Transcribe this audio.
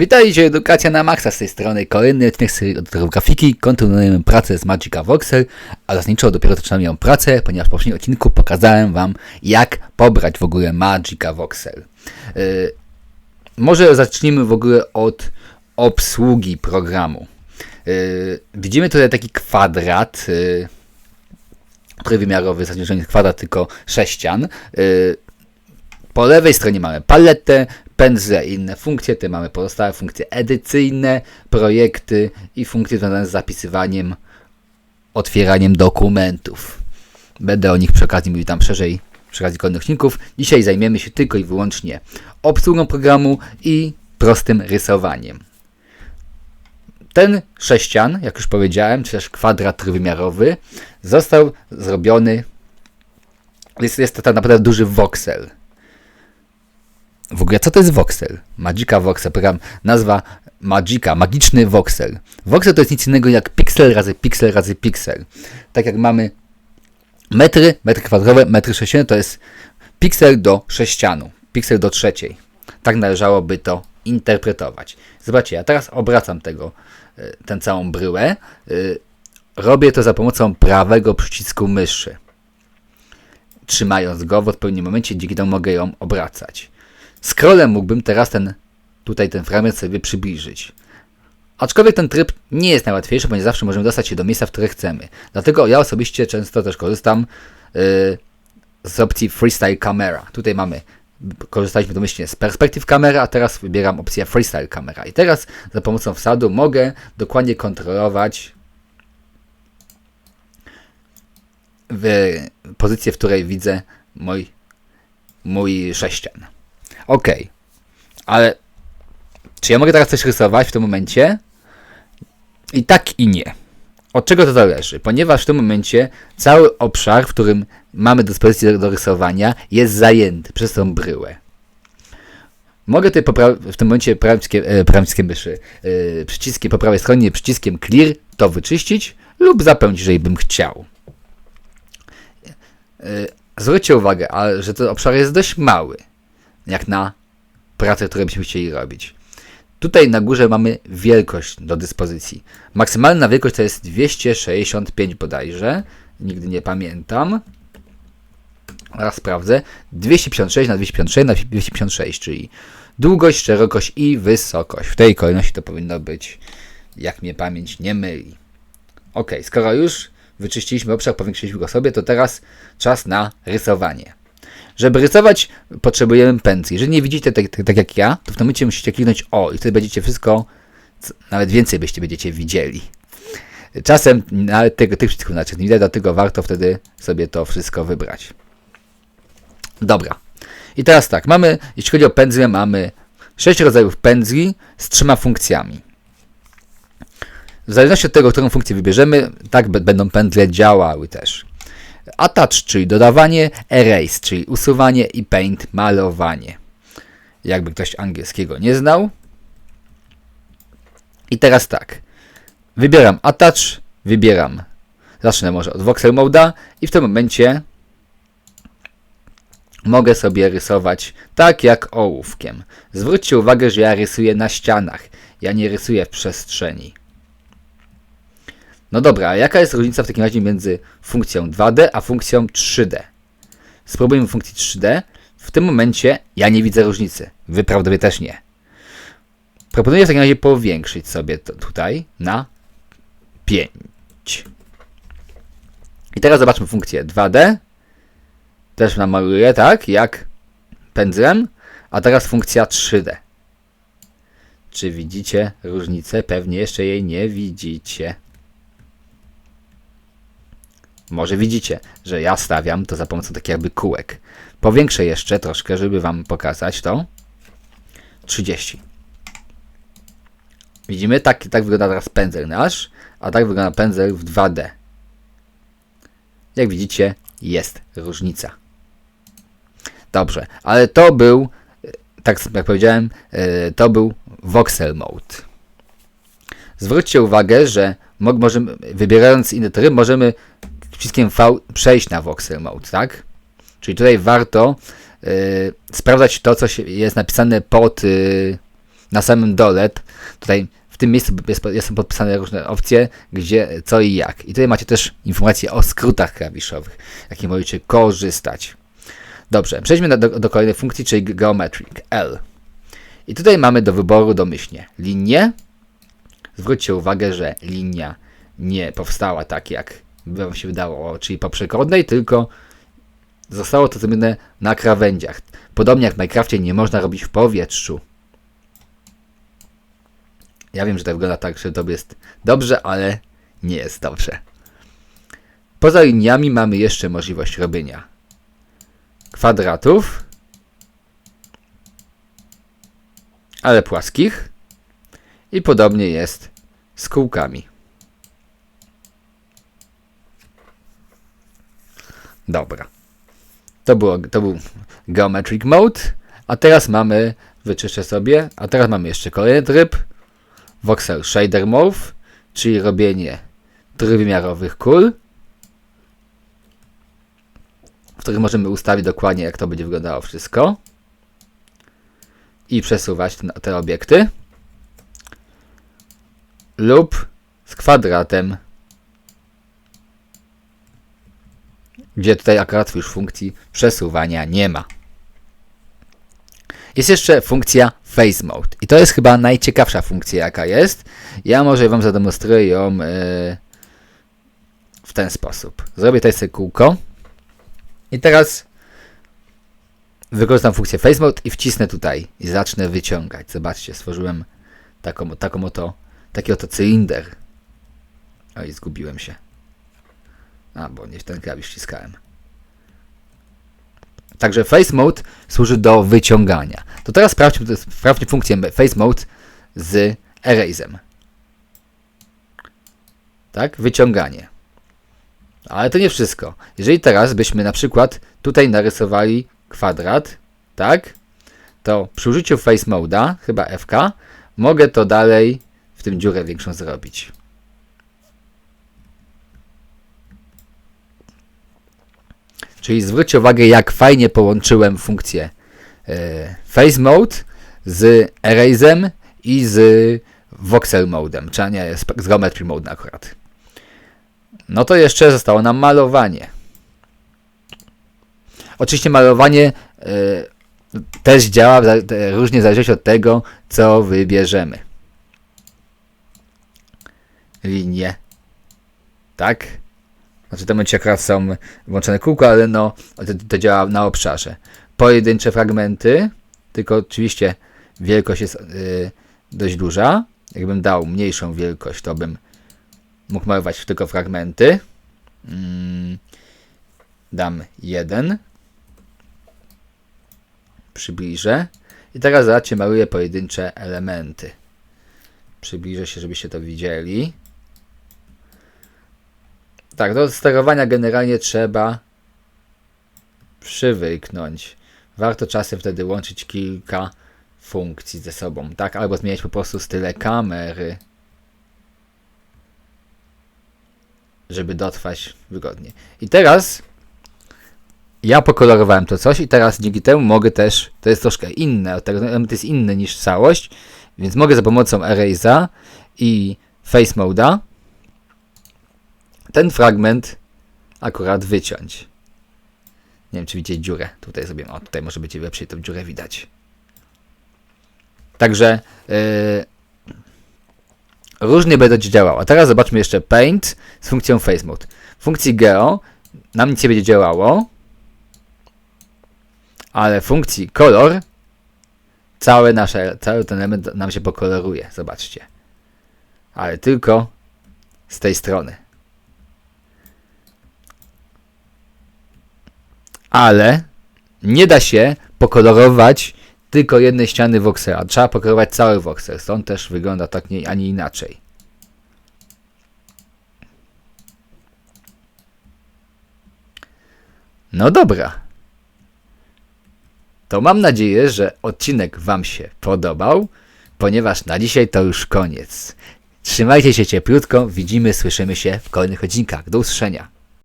Witajcie, Edukacja na Maxa z tej strony. Kolejny odcinek od grafiki. Kontynuujemy pracę z Magica Voxel, a zasadniczo dopiero zaczynam ją pracę, ponieważ w poprzednim odcinku pokazałem Wam, jak pobrać w ogóle Magica Voxel. Yy, może zacznijmy w ogóle od obsługi programu. Yy, widzimy tutaj taki kwadrat, yy, trójwymiarowy, zasadniczo nie jest kwadrat, tylko sześcian. Yy, po lewej stronie mamy paletę, pędzle i inne funkcje. Tutaj mamy pozostałe funkcje edycyjne, projekty i funkcje związane z zapisywaniem, otwieraniem dokumentów. Będę o nich przy okazji mówił tam szerzej przy okazji kolejnych odcinków. Dzisiaj zajmiemy się tylko i wyłącznie obsługą programu i prostym rysowaniem. Ten sześcian, jak już powiedziałem, czy też kwadrat trójwymiarowy, został zrobiony. Jest, jest to tak naprawdę duży voxel. W ogóle co to jest voxel? Magica Voxel, program nazwa Magica, magiczny voxel. Voxel to jest nic innego jak piksel razy piksel razy piksel. Tak jak mamy metry, metry kwadratowe, metry sześcienne to jest piksel do sześcianu, piksel do trzeciej. Tak należałoby to interpretować. Zobaczcie, ja teraz obracam tego, e, tę całą bryłę. E, robię to za pomocą prawego przycisku myszy. Trzymając go w odpowiednim momencie, dzięki temu mogę ją obracać. Scrollem mógłbym teraz ten, tutaj ten fragment sobie przybliżyć. Aczkolwiek ten tryb nie jest najłatwiejszy, ponieważ zawsze możemy dostać się do miejsca, w które chcemy. Dlatego ja osobiście często też korzystam yy, z opcji Freestyle Camera. Tutaj mamy, korzystaliśmy domyślnie z Perspective Camera, a teraz wybieram opcję Freestyle Camera. I teraz za pomocą wsadu mogę dokładnie kontrolować w pozycję, w której widzę mój, mój sześcian. Ok, ale czy ja mogę teraz coś rysować w tym momencie? I tak i nie. Od czego to zależy? Ponieważ w tym momencie cały obszar, w którym mamy dyspozycję do rysowania, jest zajęty przez tą bryłę. Mogę tutaj w tym momencie prawickiem, e, myszy, e, przyciskiem po prawej stronie, przyciskiem clear to wyczyścić lub zapełnić, jeżeli bym chciał. E, zwróćcie uwagę, że ten obszar jest dość mały jak na pracę, które byśmy chcieli robić. Tutaj na górze mamy wielkość do dyspozycji. Maksymalna wielkość to jest 265 bodajże. Nigdy nie pamiętam. Raz sprawdzę. 256 na 256 na 256, czyli długość, szerokość i wysokość. W tej kolejności to powinno być, jak mnie pamięć nie myli. Ok, skoro już wyczyściliśmy obszar, powiększyliśmy go sobie, to teraz czas na rysowanie. Żeby rysować, potrzebujemy pędzli. Jeżeli nie widzicie tak, tak, tak, jak ja, to w tym momencie musicie kliknąć O i wtedy będziecie wszystko, nawet więcej byście będziecie widzieli. Czasem nawet tego, tych przycisków znaczy nie widać, dlatego warto wtedy sobie to wszystko wybrać. Dobra. I teraz tak, mamy, jeśli chodzi o pędzle, mamy sześć rodzajów pędzli z trzema funkcjami. W zależności od tego, którą funkcję wybierzemy, tak będą pędzle działały też. Attach, czyli dodawanie, erase, czyli usuwanie i paint, malowanie. Jakby ktoś angielskiego nie znał. I teraz tak. Wybieram attach, wybieram. Zacznę może od voxel moda i w tym momencie mogę sobie rysować tak jak ołówkiem. Zwróćcie uwagę, że ja rysuję na ścianach. Ja nie rysuję w przestrzeni. No dobra, a jaka jest różnica w takim razie między funkcją 2D a funkcją 3D? Spróbujmy funkcji 3D. W tym momencie ja nie widzę różnicy. Wy prawdopodobnie też nie. Proponuję w takim razie powiększyć sobie to tutaj na 5. I teraz zobaczmy funkcję 2D. Też namaluję, tak, jak pędzlem. A teraz funkcja 3D. Czy widzicie różnicę? Pewnie jeszcze jej nie widzicie. Może widzicie, że ja stawiam to za pomocą takich jakby kółek. Powiększę jeszcze troszkę, żeby Wam pokazać to. 30. Widzimy? Tak, tak wygląda teraz pędzel nasz, a tak wygląda pędzel w 2D. Jak widzicie, jest różnica. Dobrze, ale to był, tak jak powiedziałem, e, to był voxel mode. Zwróćcie uwagę, że możemy, wybierając inny tryb, możemy przyciskiem V przejść na voxel mode, tak? Czyli tutaj warto y, sprawdzać to, co jest napisane pod, y, na samym dole, tutaj w tym miejscu jest, jest- są podpisane różne opcje, gdzie, co i jak. I tutaj macie też informacje o skrótach klawiszowych, jakie możecie korzystać. Dobrze, przejdźmy do, do kolejnej funkcji, czyli Geometric, L. I tutaj mamy do wyboru domyślnie linię. Zwróćcie uwagę, że linia nie powstała tak, jak by wam się wydało, czyli po przekątnej, tylko zostało to zrobione na krawędziach. Podobnie jak w Minecrafcie nie można robić w powietrzu. Ja wiem, że to wygląda tak, że to jest dobrze, ale nie jest dobrze. Poza liniami mamy jeszcze możliwość robienia kwadratów, ale płaskich i podobnie jest z kółkami. Dobra. To, było, to był Geometric Mode, a teraz mamy, wyczyszczę sobie, a teraz mamy jeszcze kolejny tryb, Voxel Shader Morph, czyli robienie trójwymiarowych kul, w których możemy ustawić dokładnie, jak to będzie wyglądało wszystko. I przesuwać te, te obiekty. Lub z kwadratem, gdzie tutaj akurat już funkcji przesuwania nie ma. Jest jeszcze funkcja Face Mode i to jest chyba najciekawsza funkcja jaka jest. Ja może Wam zademonstruję ją yy, w ten sposób. Zrobię tutaj sobie kółko i teraz wykorzystam funkcję Face Mode i wcisnę tutaj i zacznę wyciągać. Zobaczcie, stworzyłem taką, taką oto, taki oto cylinder. Oj, zgubiłem się. A, bo nie w ten klawisz ściskałem. Także Face Mode służy do wyciągania. To teraz sprawdźmy, sprawdźmy funkcję Face Mode z Erase'em. Tak, wyciąganie. Ale to nie wszystko. Jeżeli teraz byśmy na przykład tutaj narysowali kwadrat, tak, to przy użyciu Face Mode'a, chyba FK, mogę to dalej w tym dziurę większą zrobić. Czyli zwróćcie uwagę, jak fajnie połączyłem funkcję e, Face Mode z Erase'em i z Voxel Modem, czy nie, z Geometry Mode akurat. No to jeszcze zostało nam malowanie. Oczywiście malowanie e, też działa te- różnie w zależności od tego, co wybierzemy. Linie. Tak? Znaczy w tym momencie akurat są włączone kółko, ale no to, to działa na obszarze. Pojedyncze fragmenty, tylko oczywiście wielkość jest y, dość duża. Jakbym dał mniejszą wielkość, to bym mógł malować tylko fragmenty. Mm, dam jeden. Przybliżę. I teraz zobaczcie, maluję pojedyncze elementy. Przybliżę się, żebyście to widzieli. Tak, do sterowania generalnie trzeba przywyknąć. Warto czasem wtedy łączyć kilka funkcji ze sobą, tak? Albo zmieniać po prostu style kamery, żeby dotrwać wygodnie. I teraz ja pokolorowałem to coś i teraz dzięki temu mogę też, to jest troszkę inne, tego element jest inny niż całość, więc mogę za pomocą Erase'a i Face Mode'a ten fragment akurat wyciąć. Nie wiem, czy widzicie dziurę. Tutaj sobie, o, tutaj może być lepszej tą dziurę widać. Także yy, różnie będzie działało. A teraz zobaczmy jeszcze Paint z funkcją Face Mode. W funkcji Geo nam nic nie będzie działało, ale w funkcji Color całe nasze, cały ten element nam się pokoloruje. Zobaczcie. Ale tylko z tej strony. Ale nie da się pokolorować tylko jednej ściany voxera. Trzeba pokolorować cały voxer. Stąd też wygląda tak nie, a nie inaczej. No dobra. To mam nadzieję, że odcinek Wam się podobał, ponieważ na dzisiaj to już koniec. Trzymajcie się cieplutko, widzimy, słyszymy się w kolejnych odcinkach. Do usłyszenia.